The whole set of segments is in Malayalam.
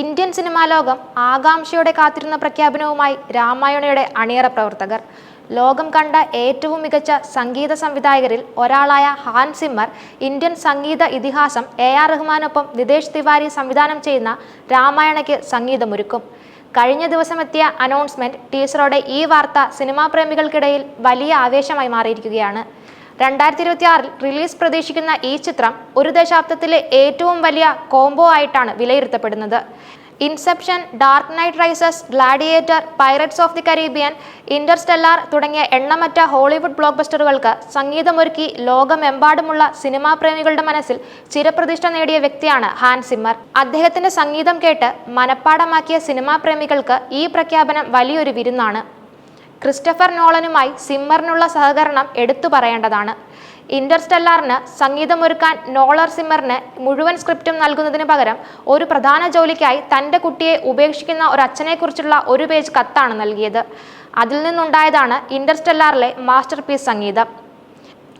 ഇന്ത്യൻ സിനിമാ ലോകം ആകാംക്ഷയോടെ കാത്തിരുന്ന പ്രഖ്യാപനവുമായി രാമായണയുടെ അണിയറ പ്രവർത്തകർ. ലോകം കണ്ട ഏറ്റവും മികച്ച സംഗീത സംവിധായകരിൽ ഒരാളായ ഹാൻ സിമ്മർ ഇന്ത്യൻ സംഗീത ഇതിഹാസം എ ആർ റഹ്മാനൊപ്പം നിതേഷ് തിവാരി സംവിധാനം ചെയ്യുന്ന രാമായണയ്ക്ക് സംഗീതമൊരുക്കും. കഴിഞ്ഞ ദിവസമെത്തിയ അനൗൺസ്മെന്റ് ടീസറോടെ ഈ വാർത്ത സിനിമാ പ്രേമികൾക്കിടയിൽ വലിയ ആവേശമായി മാറിയിരിക്കുകയാണ്. രണ്ടായിരത്തി ഇരുപത്തി ആറിൽ റിലീസ് പ്രതീക്ഷിക്കുന്ന ഈ ചിത്രം ഒരു ദശാബ്ദത്തിലെ ഏറ്റവും വലിയ കോംബോ ആയിട്ടാണ് വിലയിരുത്തപ്പെടുന്നത്. Inception Dark Knight Rises Gladiator Pirates of the Caribbean Interstellar തുടങ്ങിയ എണ്ണമറ്റ ഹോളിവുഡ് ബ്ലോക്ക് ബസ്റ്ററുകൾക്ക് സംഗീതമൊരുക്കി ലോകമെമ്പാടുമുള്ള സിനിമാ പ്രേമികളുടെ മനസ്സിൽ ചിരപ്രതിഷ്ഠ നേടിയ വ്യക്തിയാണ് ഹാൻ സിമ്മർ. അദ്ദേഹത്തിന്റെ സംഗീതം കേട്ട് മനപ്പാടമാക്കിയ സിനിമാ പ്രേമികൾക്ക് ഈ പ്രഖ്യാപനം വലിയൊരു വിരുന്നാണ്. ക്രിസ്റ്റഫർ നോളനുമായി സിമ്മറിനുള്ള സഹകരണം എടുത്തു പറയേണ്ടതാണ്. ഇന്റർസ്റ്റെല്ലാറിന് സംഗീതമൊരുക്കാൻ നോളർ സിമ്മറിന് മുഴുവൻ സ്ക്രിപ്റ്റും നൽകുന്നതിന് പകരം ഒരു പ്രധാന ജോലിക്കായി തന്റെ കുട്ടിയെ ഉപേക്ഷിക്കുന്ന ഒരു അച്ഛനെക്കുറിച്ചുള്ള ഒരു പേജ് കത്താണ് നൽകിയത്. അതിൽ നിന്നുണ്ടായതാണ് ഇന്റർസ്റ്റെല്ലാറിലെ മാസ്റ്റർ സംഗീതം.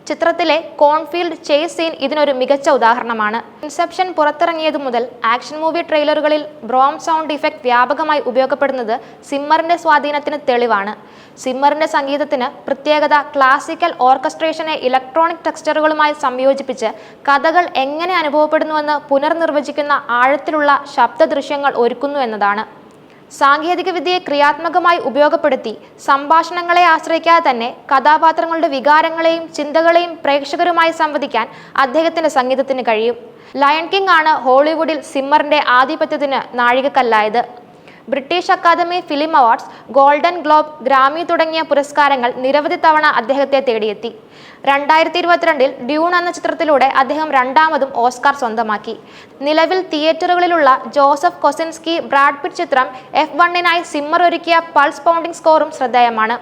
ചിത്രത്തിലെ കോൺഫീൽഡ് ചേസ് സീൻ ഇതിനൊരു മികച്ച ഉദാഹരണമാണ്. ഇൻസെപ്ഷൻ പുറത്തിറങ്ങിയതു മുതൽ ആക്ഷൻ മൂവി ട്രെയിലറുകളിൽ ബ്രോം സൗണ്ട് ഇഫക്റ്റ് വ്യാപകമായി ഉപയോഗപ്പെടുന്നത് സിമ്മറിന്റെ സ്വാധീനത്തിന് തെളിവാണ്. സിമ്മറിന്റെ സംഗീതത്തിന് പ്രത്യേകത ക്ലാസിക്കൽ ഓർക്കസ്ട്രേഷനെ ഇലക്ട്രോണിക് ടെക്സ്ചറുകളുമായി സംയോജിപ്പിച്ച് കഥകൾ എങ്ങനെ അനുഭവപ്പെടുന്നുവെന്ന് പുനർനിർവചിക്കുന്ന ആഴത്തിലുള്ള ശബ്ദദൃശ്യങ്ങൾ ഒരുക്കുന്നു എന്നതാണ്. സാങ്കേതികവിദ്യയെ ക്രിയാത്മകമായി ഉപയോഗപ്പെടുത്തി സംഭാഷണങ്ങളെ ആശ്രയിക്കാതെ തന്നെ കഥാപാത്രങ്ങളുടെ വികാരങ്ങളെയും ചിന്തകളെയും പ്രേക്ഷകരുമായി സംവദിക്കാൻ അദ്ദേഹത്തിന്റെ സംഗീതത്തിന് കഴിയും. ലയൺ കിങ് ആണ് ഹോളിവുഡിൽ സിമ്മറിന്റെ ആധിപത്യത്തിന് നാഴികക്കല്ലായത്. British Academy Film Awards Golden Globe Grammy തുടങ്ങിയ പുരസ്കാരങ്ങൾ നിരവധി തവണ അദ്ദേഹത്തെ തേടിയെത്തി. രണ്ടായിരത്തി ഇരുപത്തിരണ്ടിൽ ഡ്യൂൺ എന്ന ചിത്രത്തിലൂടെ അദ്ദേഹം രണ്ടാമതും ഓസ്കാർ സ്വന്തമാക്കി. നിലവിൽ തിയേറ്ററുകളിലുള്ള ജോസഫ് കൊസിൻസ്കി ബ്രാഡ് പിറ്റ് ചിത്രം എഫ് വണ്ണിനായി സിമ്മർ ഒരുക്കിയ പൾസ് പൗണ്ടിംഗ് സ്കോറും ശ്രദ്ധേയമാണ്.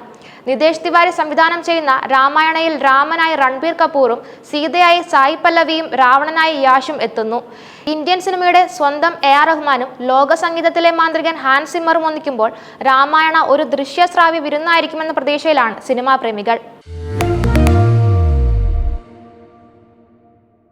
നിതേഷ് തിവാരി സംവിധാനം ചെയ്യുന്ന രാമായണയിൽ രാമനായി രൺബീർ കപൂറും സീതയായി സായി പല്ലവിയും രാവണനായി യാഷും എത്തുന്നു. ഇന്ത്യൻ സിനിമയുടെ സ്വന്തം എ ആർ റഹ്മാനും ലോക സംഗീതത്തിലെ മാന്ത്രികൻ ഹാൻസ് സിമ്മറും ഒന്നിക്കുമ്പോൾ രാമായണ ഒരു ദൃശ്യശ്രാവ്യ വിരുന്നായിരിക്കുമെന്ന പ്രതീക്ഷയിലാണ് സിനിമാ പ്രേമികൾ.